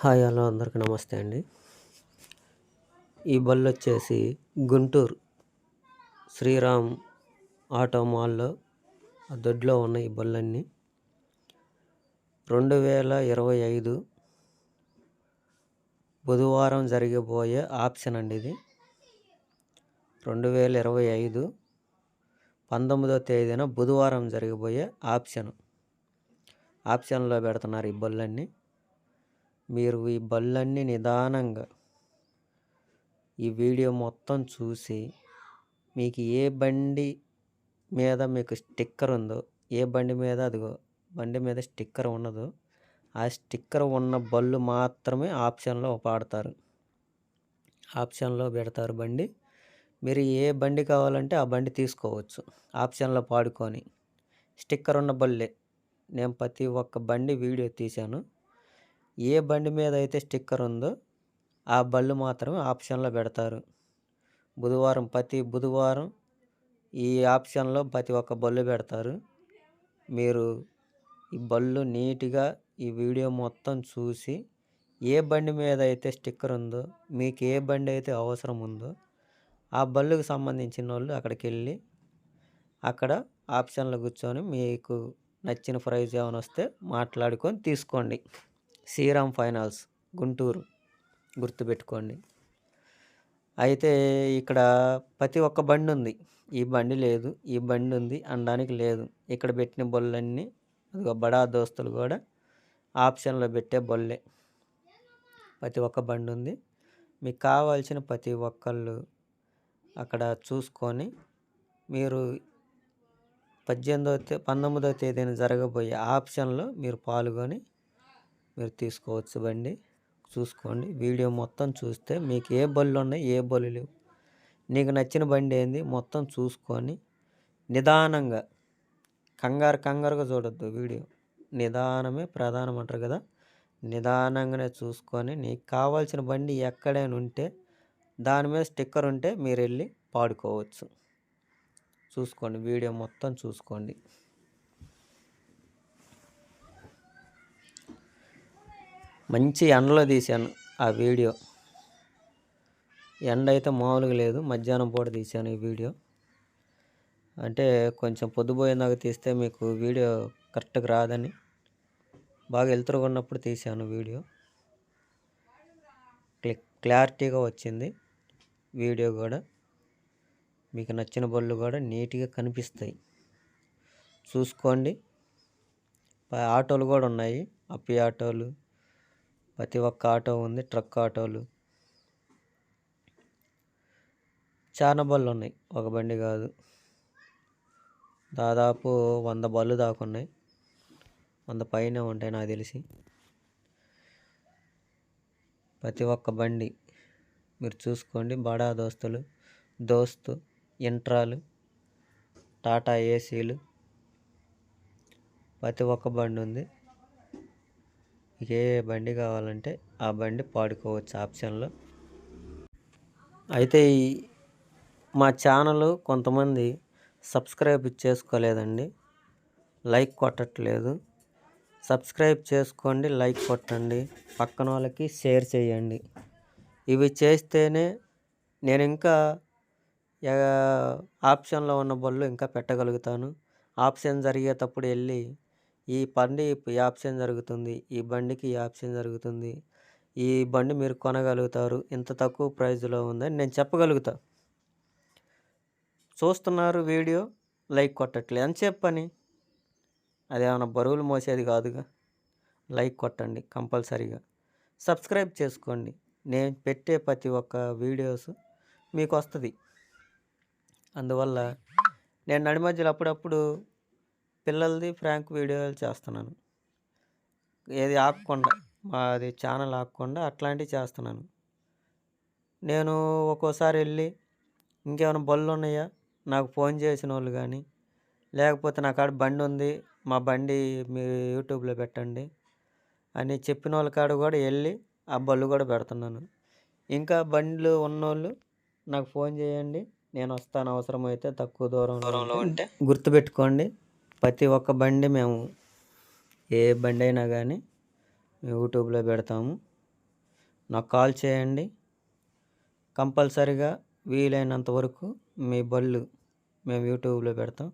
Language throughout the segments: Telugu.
హాయ్ హలో అందరికీ నమస్తే అండి. ఈ బళ్ళు వచ్చేసి గుంటూరు శ్రీరామ్ ఆటో మాల్లో ఆ దొడ్లో ఉన్న ఈ బళ్ళన్నీ. రెండు వేల ఇరవై ఐదు బుధవారం జరిగబోయే ఆప్షన్ అండి ఇది. రెండు వేల ఇరవై ఐదు పంతొమ్మిదో తేదీన బుధవారం జరిగిపోయే ఆప్షన్. ఆప్షన్లో పెడుతున్నారు ఈ బళ్ళన్నీ. మీరు ఈ బళ్ళన్నీ నిదానంగా ఈ వీడియో మొత్తం చూసి మీకు ఏ బండి మీద మీకు స్టిక్కర్ ఉందో ఏ బండి మీద అదిగో బండి మీద స్టిక్కర్ ఉన్నదో ఆ స్టిక్కర్ ఉన్న బళ్ళు మాత్రమే ఆప్షన్లో పాడతారు ఆప్షన్లో పెడతారు బండి. మీరు ఏ బండి కావాలంటే ఆ బండి తీసుకోవచ్చు. ఆప్షన్లో పాడుకొని. స్టిక్కర్ ఉన్న బళ్ళే. నేను ప్రతి ఒక్క బండి వీడియో తీశాను. ఏ బండి మీద అయితే స్టిక్కర్ ఉందో ఆ బళ్ళు మాత్రమే ఆప్షన్లో పెడతారు. బుధవారం ప్రతి బుధవారం ఈ ఆప్షన్లో ప్రతి ఒక్క బళ్ళు పెడతారు. మీరు ఈ బళ్ళు నీట్గా ఈ వీడియో మొత్తం చూసి ఏ బండి మీద అయితే స్టిక్కర్ ఉందో మీకు ఏ బండి అయితే అవసరం ఉందో ఆ బళ్ళుకు సంబంధించిన వాళ్ళు అక్కడికి వెళ్ళి అక్కడ ఆప్షన్లో కూర్చొని మీకు నచ్చిన ప్రైజ్ ఏమైనా వస్తే మాట్లాడుకొని తీసుకోండి. శ్రీరామ్ ఫైనాన్స్ గుంటూరు గుర్తుపెట్టుకోండి. అయితే ఇక్కడ ప్రతి ఒక్క బండి ఉంది. ఈ బండి లేదు ఈ బండి ఉంది అనడానికి లేదు. ఇక్కడ పెట్టిన బొల్లన్నీ అదిగో బడా దోస్తులు కూడా ఆప్షన్లో పెట్టే బొల్లే. ప్రతి ఒక్క బండి ఉంది. మీకు కావాల్సిన ప్రతి ఒక్కళ్ళు అక్కడ చూసుకొని మీరు పద్దెనిమిదో తే పంతొమ్మిదవ తేదీన జరగబోయే ఆప్షన్లో మీరు పాల్గొని మీరు తీసుకోవచ్చు బండి. చూసుకోండి. వీడియో మొత్తం చూస్తే మీకు ఏ బళ్ళు ఉన్నాయి ఏ బళ్ళు లేవు. నీకు నచ్చిన బండి ఏంది మొత్తం చూసుకొని నిదానంగా కంగారు కంగారుగా చూడొద్దు వీడియో. నిదానమే ప్రధానం అంటారు కదా. నిదానంగానే చూసుకొని నీకు కావాల్సిన బండి ఎక్కడైనా ఉంటే దాని మీద స్టిక్కర్ ఉంటే మీరు వెళ్ళి పాడుకోవచ్చు. చూసుకోండి. వీడియో మొత్తం చూసుకోండి. మంచి ఎండలో తీశాను ఆ వీడియో. ఎండ అయితే మామూలుగా లేదు మధ్యాహ్నం పూట తీశాను ఈ వీడియో. అంటే కొంచెం పొద్దుపోయేదాకా తీస్తే మీకు వీడియో కరెక్ట్గా రాదని. బాగా వెళ్తురుగా ఉన్నప్పుడు తీశాను వీడియో. క్లారిటీగా వచ్చింది వీడియో కూడా. మీకు నచ్చిన బళ్ళు కూడా నీట్గా కనిపిస్తాయి. చూసుకోండి. ఆటోలు కూడా ఉన్నాయి. అప్పి ఆటోలు ప్రతి ఒక్క ఆటో ఉంది ట్రక్ ఆటోలు. చాలా బళ్ళు ఉన్నాయి ఒక బండి కాదు. దాదాపు వంద బళ్ళు దాకా ఉన్నాయి. వంద పైన ఉంటాయి నాకు తెలిసి. ప్రతి ఒక్క బండి మీరు చూసుకోండి బడా దోస్తులు దోస్తు ఇంట్రాలు టాటా ఏసీలు. ప్రతి ఒక్క బండి ఉంది. ఏ బండి కావాలంటే ఆ బండి పాడుకోవచ్చు ఆప్షన్లో. అయితే ఈ మా ఛానల్ కొంతమంది సబ్స్క్రైబ్ చేసుకోలేదండి. లైక్ కొట్టట్లేదు. సబ్స్క్రైబ్ చేసుకోండి లైక్ కొట్టండి. పక్కన వాళ్ళకి షేర్ చేయండి. ఇవి చేస్తేనే నేను ఇంకా ఆప్షన్లో ఉన్న బళ్ళు ఇంకా పెట్టగలుగుతాను. ఆప్షన్ జరిగేటప్పుడు వెళ్ళి ఈ బండి యాప్షన్ ఆప్షన్ జరుగుతుంది. ఈ బండికి యాప్షన్ ఆప్షన్ జరుగుతుంది. ఈ బండి మీరు కొనగలుగుతారు. ఇంత తక్కువ ప్రైజ్లో ఉందని నేను చెప్పగలుగుతా. చూస్తున్నారు వీడియో? లైక్ కొట్టట్లేదు అని చెప్పని అదేమన్నా బరువులు మోసేది కాదుగా? లైక్ కొట్టండి కంపల్సరీగా. సబ్స్క్రైబ్ చేసుకోండి. నేను పెట్టే ప్రతి ఒక్క వీడియోస్ మీకు వస్తుంది. అందువల్ల నేను నడి మధ్యలో అప్పుడప్పుడు పిల్లలది ఫ్రాంక్ వీడియోలు చేస్తున్నాను. ఏది ఆపకుండా మాది ఛానల్ ఆపకుండా అట్లాంటివి చేస్తున్నాను. నేను ఒక్కోసారి వెళ్ళి ఇంకేమైనా బళ్ళు ఉన్నాయా? నాకు ఫోన్ చేసిన వాళ్ళు కానీ లేకపోతే నా కాడ బండి ఉంది మా బండి మీరు యూట్యూబ్లో పెట్టండి అని చెప్పిన వాళ్ళ కాడ కూడా వెళ్ళి ఆ బళ్ళు కూడా పెడుతున్నాను. ఇంకా బండ్లు ఉన్నోళ్ళు నాకు ఫోన్ చేయండి నేను వస్తాను అవసరమైతే తక్కువ దూరంలో ఉంటే గుర్తుపెట్టుకోండి. ప్రతి ఒక్క బండి మేము ఏ బండి అయినా కానీ యూట్యూబ్లో పెడతాము. నాకు కాల్ చేయండి. కంపల్సరిగా వీలైనంత వరకు మీ బళ్ళు మేము యూట్యూబ్లో పెడతాం.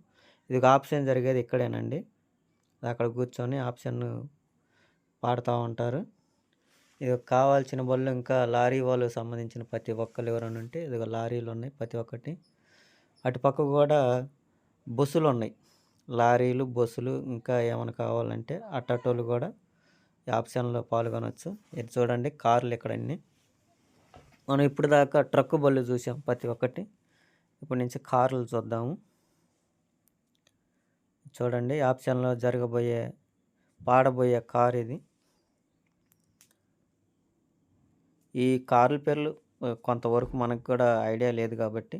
ఇది ఒక ఆప్షన్ జరిగేది ఇక్కడేనండి. అక్కడ కూర్చొని ఆప్షన్ పాడుతూ ఉంటారు. ఇది కావాల్సిన బళ్ళు ఇంకా లారీ వాళ్ళకి సంబంధించిన ప్రతి ఒక్కరు ఎవరైనా ఉంటే ఇది లారీలు ఉన్నాయి ప్రతి ఒక్కటి. అటుపక్క కూడా బస్సులు ఉన్నాయి. లారీలు బస్సులు ఇంకా ఏమైనా కావాలంటే అట్టటోళ్ళు కూడా ఈ ఆప్షన్లో పాల్గొనవచ్చు ఇది చూడండి కార్లు ఇక్కడ అన్నీ మనం ఇప్పుడు దాకా ట్రక్ బళ్ళు చూసాం ప్రతి ఒక్కటి. ఇప్పటి నుంచి కార్లు చూద్దాము. చూడండి ఆప్షన్లో జరగబోయే పాడబోయే కార్ ఇది. ఈ కార్ల పేర్లు కొంతవరకు మనకు కూడా ఐడియా లేదు కాబట్టి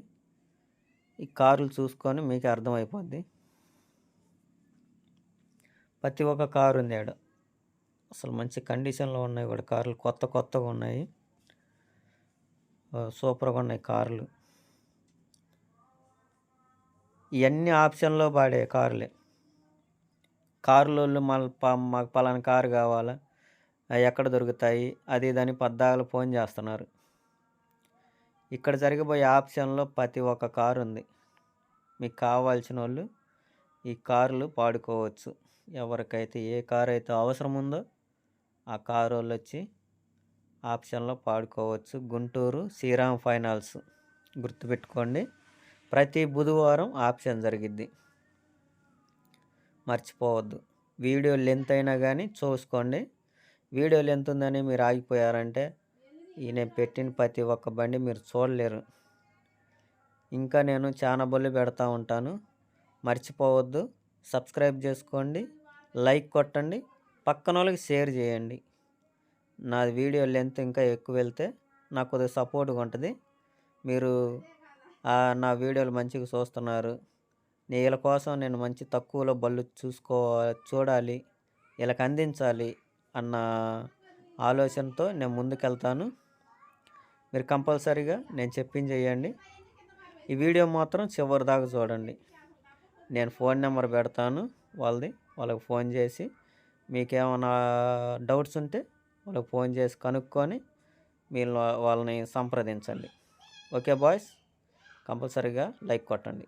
ఈ కార్లు చూసుకొని మీకు అర్థమైపోద్ది. ప్రతి ఒక్క కారు ఉంది ఆడ. అసలు మంచి కండిషన్లో ఉన్నాయి కూడా కార్లు. కొత్త కొత్తగా ఉన్నాయి. సూపర్గా ఉన్నాయి కార్లు. ఇవన్నీ ఆప్షన్లో పాడే కార్లే. కారులోళ్ళు మళ్ళీ మాకు పలానా కారు కావాలా? ఎక్కడ దొరుకుతాయి? అది దాని పద్దాలు ఫోన్ చేస్తున్నారు. ఇక్కడ జరిగిపోయే ఆప్షన్లో ప్రతి ఒక్క కారు ఉంది. మీకు కావాల్సిన వాళ్ళు ఈ కార్లు పాడుకోవచ్చు. ఎవరికైతే ఏ కారు అయితే అవసరం ఉందో ఆ కారు వాళ్ళు వచ్చి ఆప్షన్లో పాడుకోవచ్చు. గుంటూరు శ్రీరామ్ ఫైనాన్స్ గుర్తుపెట్టుకోండి. ప్రతి బుధవారం ఆప్షన్ జరిగిద్ది. మర్చిపోవద్దు. వీడియో లెంత్ అయినా కానీ చూసుకోండి. వీడియో లెంత్ ఉందని మీరు ఆగిపోయారంటే ఈ నేను పెట్టిన ప్రతి ఒక్క బండి మీరు చూడలేరు. ఇంకా నేను చాలా బళ్ళు పెడతా ఉంటాను. మర్చిపోవద్దు. సబ్స్క్రైబ్ చేసుకోండి లైక్ కొట్టండి పక్కన వాళ్ళకి షేర్ చేయండి. నా వీడియో లెంత్ ఇంకా ఎక్కువ వెళ్తే నాకు కొద్దిగా సపోర్ట్గా ఉంటుంది. మీరు నా వీడియోలు మంచిగా చూస్తున్నారు. వీళ్ళ కోసం నేను మంచి తక్కువలో బళ్ళు చూసుకో చూడాలి వీళ్ళకి అందించాలి అన్న ఆలోచనతో నేను ముందుకెళ్తాను. మీరు కంపల్సరీగా నేను చెప్పింది చేయండి. ఈ వీడియో మాత్రం చివరి దాకా చూడండి. నేను ఫోన్ నెంబర్ పెడతాను వాళ్ళది వాళ్ళకి ఫోన్ చేసి మీకేమైనా డౌట్స్ ఉంటే వాళ్ళకి ఫోన్ చేసి కనుక్కొని మీరు వాళ్ళని సంప్రదించండి. ఓకే బాయ్స్ కంపల్సరీగా లైక్ కొట్టండి.